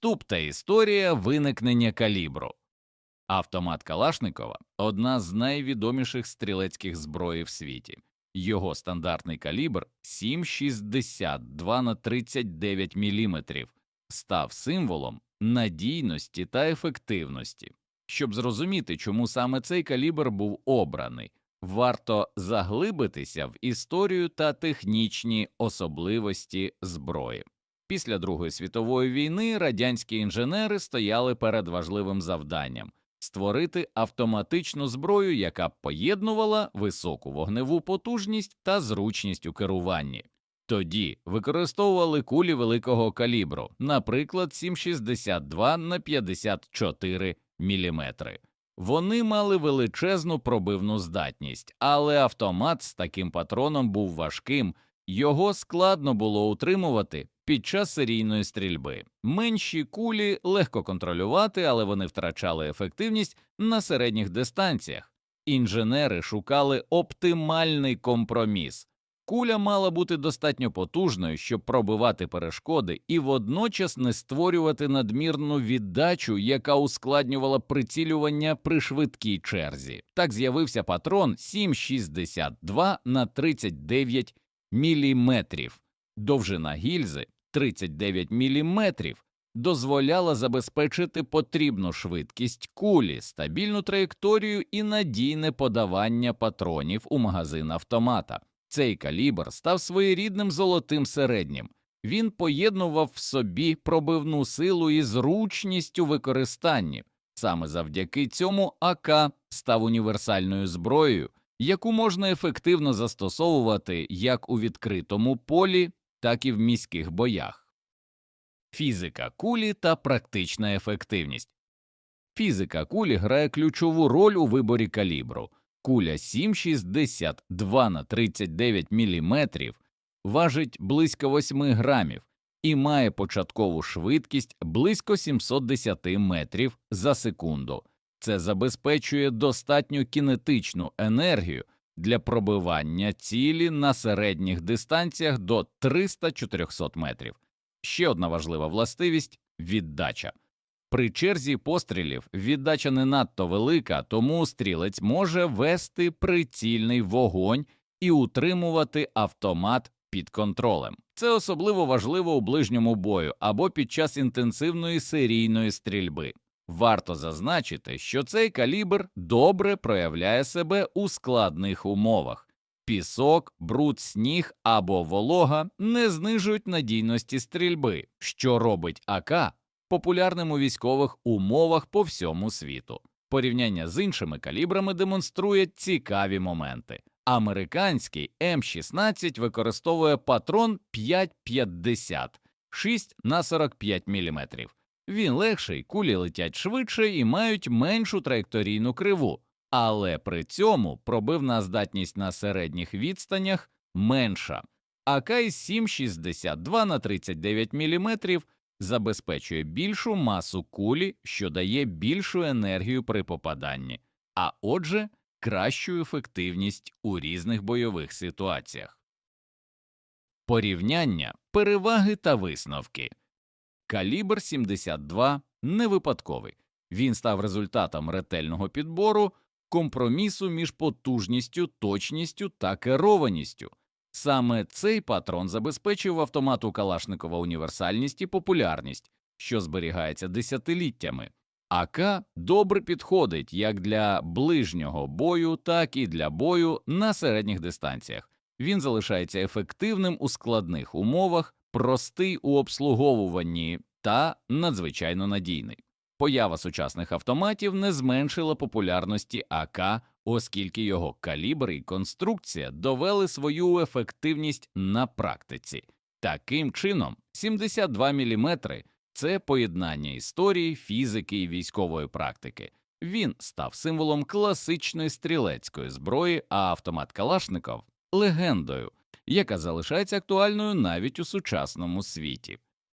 Вступ та історія виникнення калібру. Автомат Калашникова одна з найвідоміших стрілецьких зброї в світі. Його стандартний калібр 7,62 на 39 мм став символом надійності та ефективності. Щоб зрозуміти, чому саме цей калібр був обраний, варто заглибитися в історію та технічні особливості зброї. Після Другої світової війни радянські інженери стояли перед важливим завданням створити автоматичну зброю, яка б поєднувала високу вогневу потужність та зручність у керуванні. Тоді використовували кулі великого калібру, наприклад, 7,62 на 54 мм. Вони мали величезну пробивну здатність, але автомат з таким патроном був важким, його складно було утримувати під час серійної стрільби. Менші кулі легко контролювати, але вони втрачали ефективність на середніх дистанціях. Інженери шукали оптимальний компроміс. Куля мала бути достатньо потужною, щоб пробивати перешкоди, і водночас не створювати надмірну віддачу, яка ускладнювала прицілювання при швидкій черзі. Так з'явився патрон 7,62 на 39 мм. Довжина гільзи 39 мм дозволяла забезпечити потрібну швидкість кулі, стабільну траєкторію і надійне подавання патронів у магазин автомата. Цей калібр став своєрідним золотим середнім. Він поєднував в собі пробивну силу і зручність у використанні. Саме завдяки цьому АК став універсальною зброєю, яку можна ефективно застосовувати як у відкритому полі, так і в міських боях. Фізика кулі та практична ефективність. Фізика кулі грає ключову роль у виборі калібру. Куля 7,62 на 39 мм важить близько 8 грамів і має початкову швидкість близько 710 метрів за секунду. Це забезпечує достатню кінетичну енергію для пробивання цілі на середніх дистанціях до 300-400 метрів. Ще одна важлива властивість віддача. При черзі пострілів віддача не надто велика, тому стрілець може вести прицільний вогонь і утримувати автомат під контролем. Це особливо важливо у ближньому бою або під час інтенсивної серійної стрільби. Варто зазначити, що цей калібр добре проявляє себе у складних умовах. Пісок, бруд, сніг або волога не знижують надійності стрільби, що робить АК популярним у військових умовах по всьому світу. Порівняння з іншими калібрами демонструє цікаві моменти. Американський М16 використовує патрон 5,50 6 на 45 мм. Він легший, кулі летять швидше і мають меншу траєкторійну криву, але при цьому пробивна здатність на середніх відстанях менша. АК 7,62 на 39 мм забезпечує більшу масу кулі, що дає більшу енергію при попаданні, а отже, кращу ефективність у різних бойових ситуаціях. Порівняння, переваги та висновки. Калібр 72 не випадковий. Він став результатом ретельного підбору, компромісу між потужністю, точністю та керованістю. Саме цей патрон забезпечив автомату Калашникова універсальність і популярність, що зберігається десятиліттями. АК добре підходить як для ближнього бою, так і для бою на середніх дистанціях. Він залишається ефективним у складних умовах, простий у обслуговуванні та надзвичайно надійний. Поява сучасних автоматів не зменшила популярності АК, оскільки його калібр і конструкція довели свою ефективність на практиці. Таким чином, 72 мм – це поєднання історії, фізики і військової практики. Він став символом класичної стрілецької зброї, а автомат Калашников легендою, яка залишається актуальною навіть у сучасному світі.